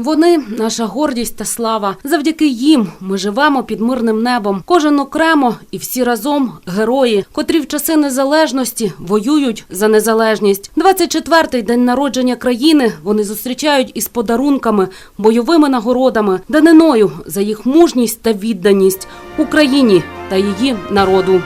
Вони наша гордість та слава. Завдяки їм ми живемо під мирним небом. Кожен окремо і всі разом герої, котрі в часи незалежності воюють за незалежність. 24-й день народження країни вони зустрічають із подарунками, бойовими нагородами, даниною за їх мужність та відданість Україні та її народу.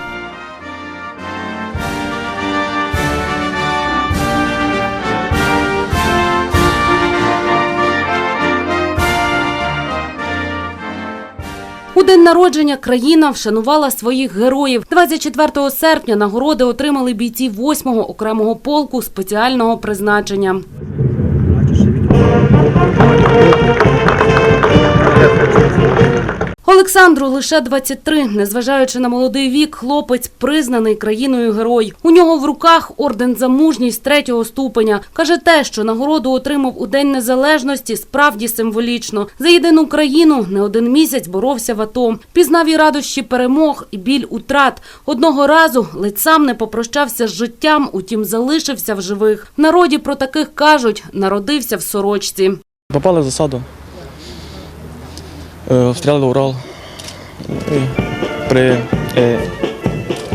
У день народження країна вшанувала своїх героїв. 24 серпня нагороди отримали бійці 8-го окремого полку спеціального призначення. Олександру лише 23. Незважаючи на молодий вік, хлопець признаний країною герой. У нього в руках орден за мужність третього ступеня. Каже, те, що нагороду отримав у День Незалежності, справді символічно. За єдину країну не один місяць боровся в АТО. Пізнав і радощі перемог, і біль утрат. Одного разу ледь сам не попрощався з життям, утім залишився в живих. В народі про таких кажуть, народився в сорочці. Попали в засаду, е, обстріляли Урал. При, е,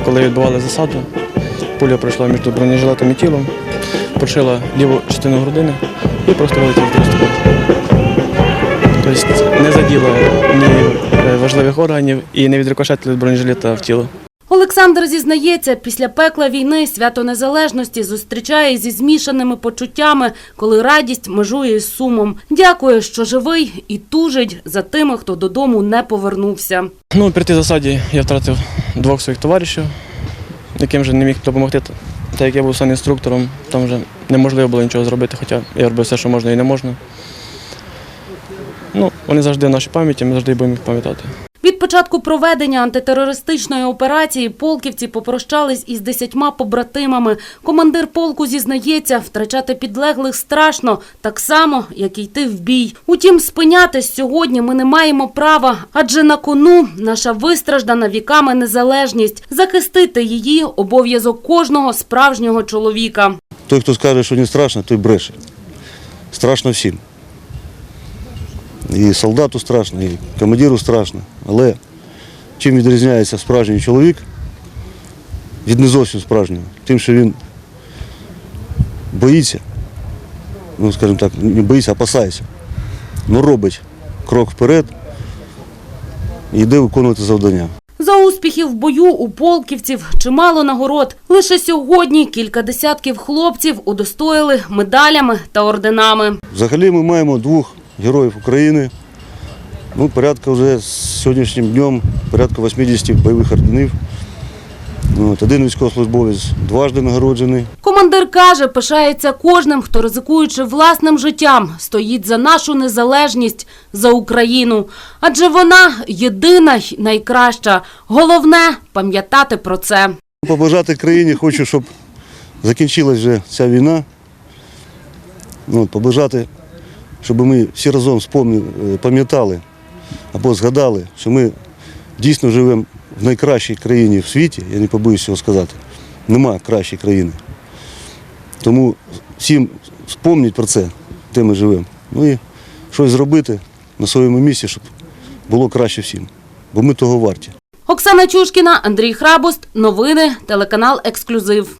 коли відбували засаду, пуля пройшла між бронежилетом і тілом, прошила ліву частину грудини і просто вилетіла в другу. Тобто не заділа ні е, важливих органів і не відрикошетили бронежилета в тіло. Олександр зізнається, після пекла війни свято незалежності зустрічає зі змішаними почуттями, коли радість межує із сумом. Дякує, що живий і тужить за тими, хто додому не повернувся. Ну, при тій засаді я втратив двох своїх товаришів, яким вже не міг допомогти. Так як я був сам інструктором, там вже неможливо було нічого зробити, хоча я робив все, що можна і не можна. Ну, вони завжди в нашій пам'яті, ми завжди будемо їх пам'ятати. Початку проведення антитерористичної операції полківці попрощались із десятьма побратимами. Командир полку зізнається, втрачати підлеглих страшно, так само, як і йти в бій. Утім, спинятись сьогодні ми не маємо права, адже на кону наша вистраждана віками незалежність. Захистити її – обов'язок кожного справжнього чоловіка. Той, хто скаже, що не страшно, той бреше. Страшно всім. І солдату страшно, і командиру страшно. Але чим відрізняється справжній чоловік від не зовсім справжнього? Тим, що він боїться, ну, скажімо так, не боїться, а опасається. Ну, робить крок вперед і йде виконувати завдання. За успіхів в бою у полківців чимало нагород. Лише сьогодні кілька десятків хлопців удостоїли медалями та орденами. Взагалі ми маємо двох героїв України. Ну, порядка вже з сьогоднішнім днем, порядка 80 бойових орденів. От, один військовослужбовець дважди нагороджений. Командир каже, пишається кожним, хто ризикуючи власним життям, стоїть за нашу незалежність, за Україну. Адже вона єдина й найкраща. Головне пам'ятати про це. Побажати країні хочу, щоб закінчилась вже ця війна. Ну, побажати, щоб ми всі разом е, пам'ятали або згадали, що ми дійсно живемо в найкращій країні в світі, я не побоюсь цього сказати. Нема кращої країни. Тому всім спомніть про це, де ми живемо. Ну і щось зробити на своєму місці, щоб було краще всім. Бо ми того варті. Оксана Чушкіна, Андрій Храбост. Новини. Телеканал Ексклюзив.